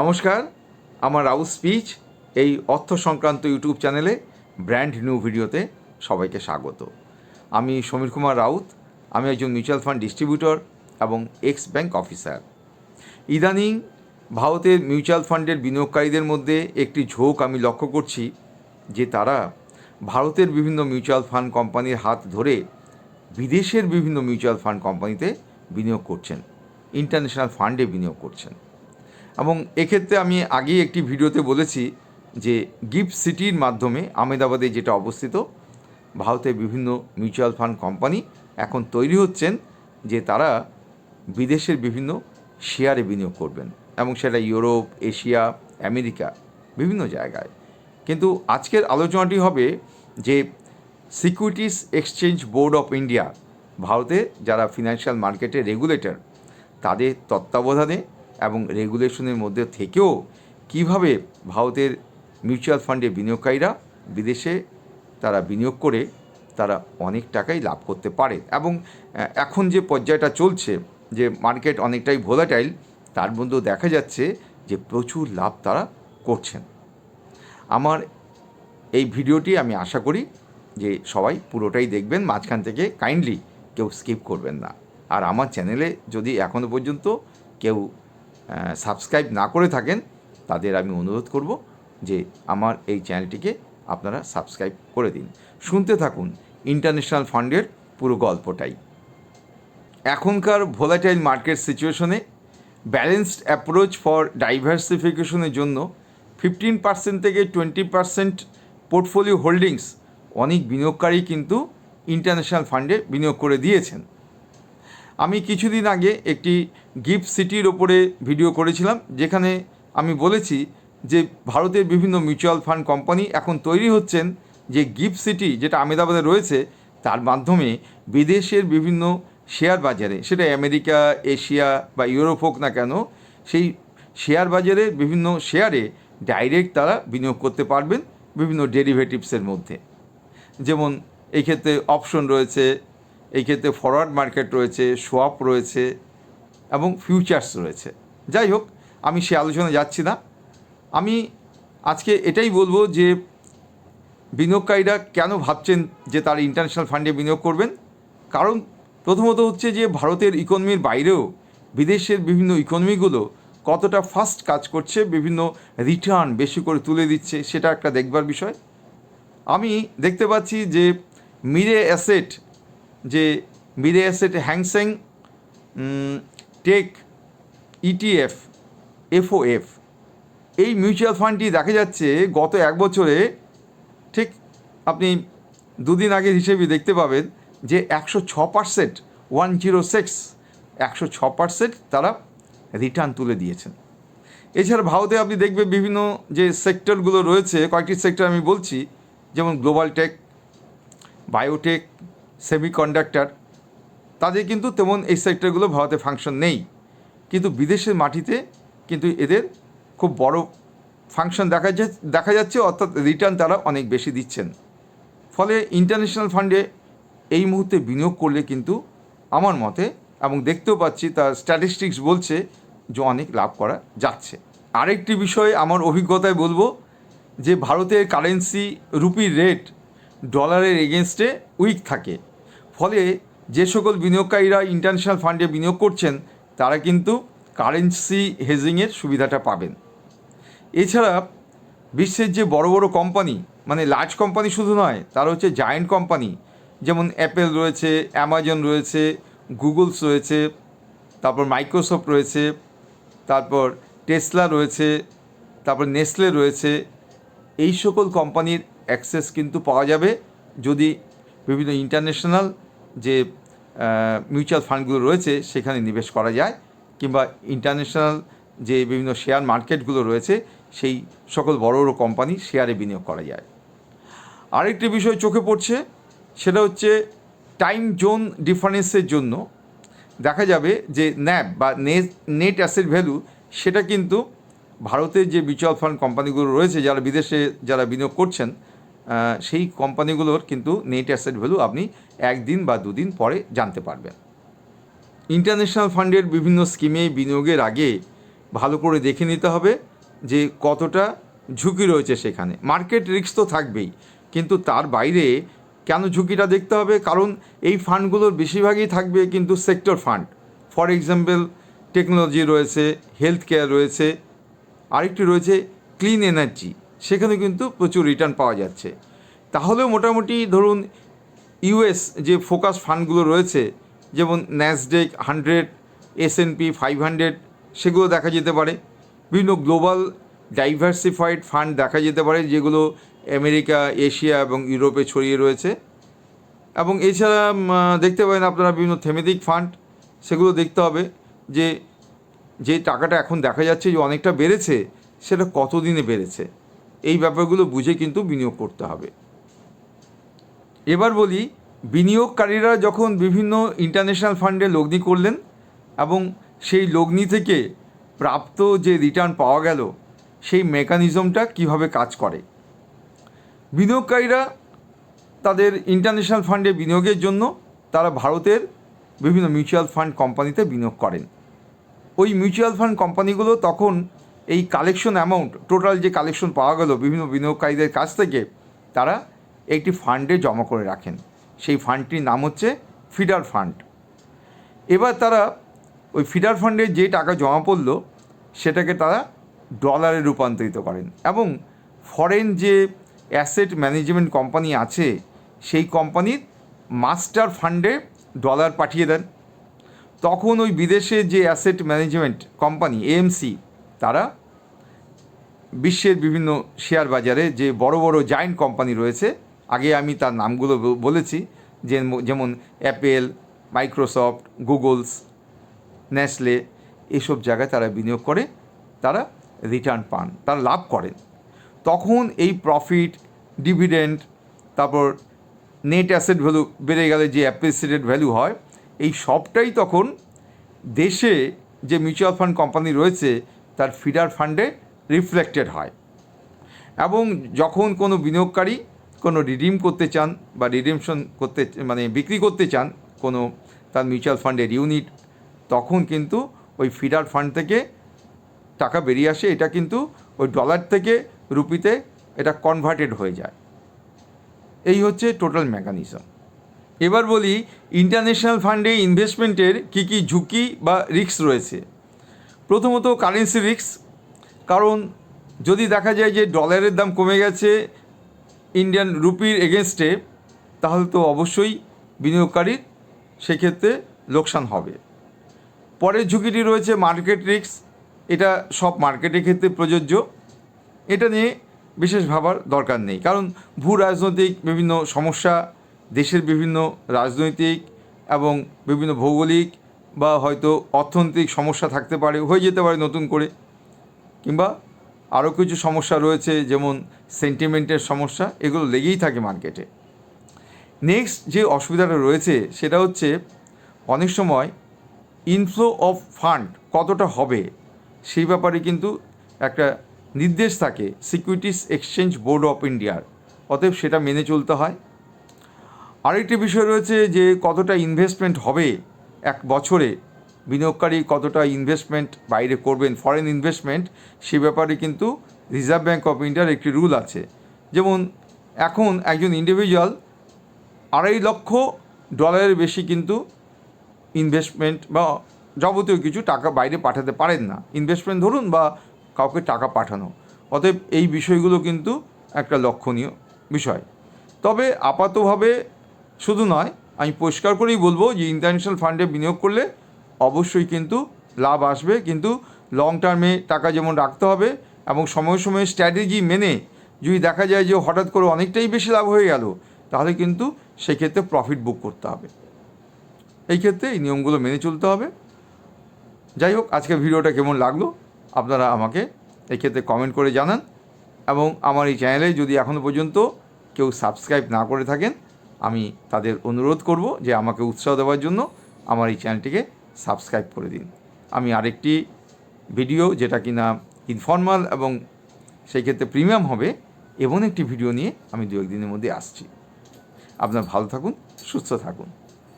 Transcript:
নমস্কার, আমার রাউস স্পিচ এই অর্থ সংক্রান্ত ইউটিউব চ্যানেলে ব্র্যান্ড নিউ ভিডিওতে সবাইকে স্বাগত। আমি সমীর কুমার রাউত, আমি একজন মিউচুয়াল ফান্ড ডিস্ট্রিবিউটর এবং এক্স ব্যাংক অফিসার ইদানিং ভারতের মিউচুয়াল ফান্ডের বিনিয়োগকারীদের মধ্যে একটি ঝোঁক আমি লক্ষ্য করছি যে তারা ভারতের বিভিন্ন মিউচুয়াল ফান্ড কোম্পানির হাত ধরে বিদেশের বিভিন্ন মিউচুয়াল ফান্ড কোম্পানিতে বিনিয়োগ করছেন ইন্টারন্যাশনাল ফান্ডে বিনিয়োগ করছেন। এবং এক্ষেত্রে আমি আগেই একটি ভিডিওতে বলেছি যে গিফট সিটির মাধ্যমে আহমেদাবাদে যেটা অবস্থিত, ভারতের বিভিন্ন মিউচুয়াল ফান্ড কোম্পানি এখন তৈরি হচ্ছেন যে তারা বিদেশের বিভিন্ন শেয়ারে বিনিয়োগ করবেন এবং সেটা ইউরোপ, এশিয়া, আমেরিকা, বিভিন্ন জায়গায়। কিন্তু আজকের আলোচনাটি হবে যে securities exchange board of India, ভারতে যারা ফিনান্সিয়াল মার্কেটের রেগুলেটর, তাদের তত্ত্বাবধানে এবং রেগুলেশনের মধ্যে থেকেও কীভাবে ভারতের মিউচুয়াল ফান্ডে বিনিয়োগকারীরা বিদেশে তারা বিনিয়োগ করে তারা অনেক টাকাই লাভ করতে পারে এবং এখন যে পর্যায়টা চলছে যে মার্কেট অনেকটাই ভোলাটাইল, তার মধ্যেও দেখা যাচ্ছে যে প্রচুর লাভ তারা করছেন। আমার এই ভিডিওটি আমি আশা করি যে সবাই পুরোটাই দেখবেন, মাঝখান থেকে কাইন্ডলি কেউ স্কিপ করবেন না। আর আমার চ্যানেলে যদি এখনও পর্যন্ত কেউ সাবস্ক্রাইব না করে থাকেন, তাদের আমি অনুরোধ করব যে আমার এই চ্যানেলটিকে আপনারা সাবস্ক্রাইব করে দিন। শুনতে থাকুন ইন্টারন্যাশনাল ফান্ডের পুরো গল্পটাই। এখনকার ভোলাটাইল মার্কেট সিচুয়েশনে ব্যালেন্সড অ্যাপ্রোচ ফর ডাইভার্সিফিকেশনের জন্য ফিফটিন পার্সেন্ট থেকে টোয়েন্টি পার্সেন্ট পোর্টফোলিও হোল্ডিংস অনেক বিনিয়োগকারী কিন্তু ইন্টারন্যাশনাল ফান্ডে বিনিয়োগ করে দিয়েছেন। আমি কিছুদিন আগে একটি গিফট সিটির ওপরে ভিডিও করেছিলাম, যেখানে আমি বলেছি যে ভারতের বিভিন্ন মিউচুয়াল ফান্ড কোম্পানি এখন তৈরি হচ্ছেন যে গিফট সিটি যেটা আমেদাবাদে রয়েছে, তার মাধ্যমে বিদেশের বিভিন্ন শেয়ার বাজারে, সেটা আমেরিকা, এশিয়া বা ইউরোপ হোক না কেন, সেই শেয়ার বাজারে বিভিন্ন শেয়ারে ডাইরেক্ট তারা বিনিয়োগ করতে পারবেন বিভিন্ন ডেরিভেটিভসের মধ্যে। যেমন এই ক্ষেত্রে অপশন রয়েছে, এই ক্ষেত্রে ফরওয়ার্ড মার্কেট রয়েছে, সোয়াপ রয়েছে এবং ফিউচার্স রয়েছে। যাই হোক, আমি সে আলোচনা যাচ্ছি না। আমি আজকে এটাই বলব যে বিনিয়োগকারীরা কেন ভাবছেন যে তারা ইন্টারন্যাশনাল ফান্ডে বিনিয়োগ করবেন? কারণ প্রথমত হচ্ছে যে ভারতের ইকোনমির বাইরেও বিদেশের বিভিন্ন ইকোনমিগুলো কতটা ফাস্ট কাজ করছে, বিভিন্ন রিটার্ন বেশি করে তুলে দিচ্ছে, সেটা একটা দেখবার বিষয়। আমি দেখতে পাচ্ছি যে মিরে অ্যাসেট, যে Mirae asset Hang Seng tech ETF FOF এই মিউচুয়াল ফান্ডটি দেখা যাচ্ছে গত এক বছরে, ঠিক আপনি দুদিন আগের হিসেবে দেখতে পাবেন যে একশো ছ পার্সেন্ট ওয়ান জিরো সিক্স একশো ছ পার্সেন্ট তারা রিটার্ন তুলে দিয়েছেন। এছাড়া ভারতে আপনি দেখবেন বিভিন্ন যে সেক্টরগুলো রয়েছে, কয়েকটি সেক্টর আমি বলছি, যেমন গ্লোবাল টেক বায়োটেক সেমিকন্ডাক্টর তাদের কিন্তু তেমন এই সেক্টরগুলো ভারতে ফাংশন নেই। কিন্তু বিদেশের মাটিতে কিন্তু এদের খুব বড় ফাংশন দেখা যা, দেখা যাচ্ছে, অর্থাৎ রিটার্ন তারা অনেক বেশি দিচ্ছেন। ফলে ইন্টারন্যাশনাল ফান্ডে এই মুহূর্তে বিনিয়োগ করলে কিন্তু আমার মতে এবং দেখতেও পাচ্ছি, তার স্ট্যাটিস্টিক্স বলছে যে অনেক লাভ করা যাচ্ছে। আরেকটি বিষয়ে আমার অভিজ্ঞতায় বলব যে ভারতের কারেন্সি রুপির রেট ডলারের এগেনস্টে উইক থাকে। ফলে যে সকল বিনিয়োগকারীরা ইন্টারন্যাশনাল ফান্ডে বিনিয়োগ করছেন, তারা কিন্তু কারেন্সি হেজিংয়ের সুবিধাটা পাবেন। এছাড়া বিশ্বের যে বড় বড় কোম্পানি মানে লার্জ কোম্পানি শুধু নয়, তার হচ্ছে জায়েন্ট কোম্পানি, যেমন অ্যাপেল রয়েছে অ্যামাজন রয়েছে গুগলস রয়েছে, তারপর মাইক্রোসফট রয়েছে, তারপর টেসলা রয়েছে, তারপর নেসলে রয়েছে। এই সকল কোম্পানির অ্যাক্সেস কিন্তু পাওয়া যাবে যদি বিভিন্ন ইন্টারন্যাশনাল যে মিউচুয়াল ফান্ডগুলো রয়েছে, সেখানে নিবেশ করা যায়, কিংবা ইন্টারন্যাশনাল যে বিভিন্ন শেয়ার মার্কেটগুলো রয়েছে, সেই সকল বড় বড় কোম্পানি শেয়ারে বিনিয়োগ করা যায়। আরেকটি বিষয় চোখে পড়ছে, সেটা হচ্ছে টাইম জোন ডিফারেন্সের জন্য দেখা যাবে যে ন্যাব বা নেট অ্যাসেট ভ্যালু সেটা কিন্তু ভারতের যে মিউচুয়াল ফান্ড কোম্পানিগুলো রয়েছে, যারা বিদেশে যারা বিনিয়োগ করছেন সেই কোম্পানিগুলোর কিন্তু নেট অ্যাসেট ভ্যালু আপনি একদিন বা দুদিন পরে জানতে পারবেন। ইন্টারন্যাশনাল ফান্ডের বিভিন্ন স্কিমে বিনিয়োগের আগে ভালো করে দেখে নিতে হবে যে কতটা ঝুঁকি রয়েছে সেখানে। মার্কেট রিস্ক তো থাকবেই, কিন্তু তার বাইরে কেন ঝুঁকিটা দেখতে হবে? কারণ এই ফান্ডগুলোর বেশিরভাগই থাকবে কিন্তু sector fund. For example, technology রয়েছে, হেলথ কেয়ার রয়েছে, আরেকটি রয়েছে ক্লিন এনার্জি। সেখানে কিন্তু প্রচুর রিটার্ন পাওয়া যাচ্ছে। তাহলেও মোটামুটি ধরুন ইউএস যে ফোকাস ফান্ডগুলো রয়েছে, যেমন Nasdaq hundred S and P five hundred সেগুলো দেখা যেতে পারে। বিভিন্ন গ্লোবাল ডাইভার্সিফাইড ফান্ড দেখা যেতে পারে, যেগুলো আমেরিকা এশিয়া এবং ইউরোপে ছড়িয়ে রয়েছে। এবং এছাড়া দেখতে পারেন আপনারা বিভিন্ন থেমেটিক ফান্ড সেগুলো দেখতে হবে যে যে টাকাটা এখন দেখা যাচ্ছে যে অনেকটা বেড়েছে, সেটা কতদিনে বেড়েছে। এই ব্যাপারগুলো বুঝে কিন্তু বিনিয়োগ করতে হবে। এবার বলি, বিনিয়োগকারীরা যখন বিভিন্ন ইন্টারন্যাশনাল ফান্ডে লগ্নি করলেন এবং সেই লগ্নি থেকে প্রাপ্ত যে রিটার্ন পাওয়া গেল, সেই মেকানিজমটা কীভাবে কাজ করে? বিনিয়োগকারীরা তাদের ইন্টারন্যাশনাল ফান্ডে বিনিয়োগের জন্য তারা ভারতের বিভিন্ন মিউচুয়াল ফান্ড কোম্পানিতে বিনিয়োগ করেন। ওই মিউচুয়াল ফান্ড কোম্পানিগুলো তখন এই কালেকশন অ্যামাউন্ট টোটাল যে কালেকশন পাওয়া গেল বিভিন্ন বিনিয়োগকারীদের কাছ থেকে, তারা একটি ফান্ডে জমা করে রাখেন। সেই ফান্ডটির নাম হচ্ছে ফিডার ফান্ড এবার তারা ওই ফিডার ফান্ডে যে টাকা জমা পড়ল, সেটাকে তারা ডলারে রূপান্তরিত করেন এবং ফরেন যে অ্যাসেট ম্যানেজমেন্ট কোম্পানি আছে, সেই কোম্পানির মাস্টার ফান্ডে ডলার পাঠিয়ে দেন। তখন ওই বিদেশে যে অ্যাসেট ম্যানেজমেন্ট কোম্পানি এএমসি তারা বিশ্বের বিভিন্ন শেয়ার বাজারে যে বড় বড় জায়েন্ট কোম্পানি রয়েছে, আগে আমি তার নামগুলো বলেছি, যে যেমন অ্যাপেল মাইক্রোসফট গুগলস নেসলে এসব জায়গায় তারা বিনিয়োগ করে, তারা রিটার্ন পান, তারা লাভ করেন। তখন এই প্রফিট ডিভিডেন্ড তারপর নেট অ্যাসেট ভ্যালু বেড়ে গেলে যে অ্যাপ্রিসিয়েটেড ভ্যালু হয়, এই সবটাই তখন দেশে যে মিউচুয়াল ফান্ড কোম্পানি রয়েছে তার ফিডার ফান্ডে রিফ্লেক্টেড হয়। এবং যখন কোনো বিনিয়োগকারী কোনো রিডিম করতে চান বা রিডিমশন করতে মানে বিক্রি করতে চান কোনো তার মিউচুয়াল ফান্ডের ইউনিট তখন কিন্তু ওই ফিডার ফান্ড থেকে টাকা বেরিয়ে আসে। এটা কিন্তু ওই ডলার থেকে রুপিতে এটা কনভার্টেড হয়ে যায়। এই হচ্ছে টোটাল মেকানিজম এবার বলি ইন্টারন্যাশনাল ফান্ডে ইনভেস্টমেন্টের কী কী ঝুঁকি বা রিস্ক রয়েছে? প্রথমত কারেন্সি রিস্ক কারণ যদি দেখা যায় যে ডলারের দাম কমে গেছে ইন্ডিয়ান রুপির এগেনস্টে তাহলে তো অবশ্যই বিনিয়োগকারীর সেক্ষেত্রে লোকসান হবে। পরের ঝুঁকিটি রয়েছে মার্কেট রিস্ক এটা সব মার্কেটের ক্ষেত্রে প্রযোজ্য। এটা নিয়ে বিশেষ ভাবার দরকার নেই, কারণ ভূ রাজনৈতিক বিভিন্ন সমস্যা, দেশের বিভিন্ন রাজনৈতিক এবং বিভিন্ন ভৌগোলিক বা হয়তো অর্থনৈতিক সমস্যা থাকতে পারে, হয়ে যেতে পারে নতুন করে। কিংবা আরও কিছু সমস্যা রয়েছে, যেমন সেন্টিমেন্টের সমস্যা, এগুলো লেগেই থাকে মার্কেটে নেক্সট যে অসুবিধাটা রয়েছে, সেটা হচ্ছে অনেক সময় ইনফ্লো অফ ফান্ড কতটা হবে, সেই ব্যাপারে কিন্তু একটা নির্দেশ থাকে সিকিউরিটিস এক্সচেঞ্জ বোর্ড অফ ইন্ডিয়ার অতএব সেটা মেনে চলতে হয়। আরেকটি বিষয় রয়েছে যে কতটা ইনভেস্টমেন্ট হবে এক বছরে বিনিয়োগকারী কতটা ইনভেস্টমেন্ট বাইরে করবেন ফরেন ইনভেস্টমেন্ট সে ব্যাপারে কিন্তু রিজার্ভ ব্যাঙ্ক অফ ইন্ডিয়ার একটি রুল আছে। যেমন, এখন একজন ইন্ডিভিজুয়াল আড়াই লক্ষ ডলারের বেশি কিন্তু ইনভেস্টমেন্ট বা যাবতীয় কিছু টাকা বাইরে পাঠাতে পারেন না। ইনভেস্টমেন্ট ধরুন বা কাউকে টাকা পাঠানো। অতএব এই বিষয়গুলো কিন্তু একটা লক্ষণীয় বিষয়। তবে আপাতভাবে শুধু নয় আমি পরিষ্কার করেই বলব যে ইন্টারন্যাশনাল ফান্ডে বিনিয়োগ করলে অবশ্যই কিন্তু লাভ আসবে। কিন্তু লং টার্মে টাকা যেমন রাখতে হবে এবং সময় সময়ে স্ট্র্যাটেজি মেনে যদি দেখা যায় যে হঠাৎ করে অনেকটাই বেশি লাভ হয়ে গেল, তাহলে কিন্তু সেক্ষেত্রে প্রফিট বুক করতে হবে। এই ক্ষেত্রে এই নিয়মগুলো মেনে চলতে হবে। যাই হোক আজকের ভিডিওটা কেমন লাগল আপনারা আমাকে এই ক্ষেত্রে কমেন্ট করে জানান এবং আমার এই চ্যানেলে যদি এখনও পর্যন্ত কেউ সাবস্ক্রাইব না করে থাকেন আমি তাদের অনুরোধ করব যে আমাকে উৎসাহ দেওয়ার জন্য আমার এই চ্যানেলটিকে সাবস্ক্রাইব করে দিন। আমি আরেকটি ভিডিও যেটা কিনা ইনফর্মাল এবং সেই ক্ষেত্রে প্রিমিয়াম হবে, এমন একটি ভিডিও নিয়ে আমি দু একদিনের মধ্যে আসছি। আপনার ভালো থাকুন, সুস্থ থাকুন।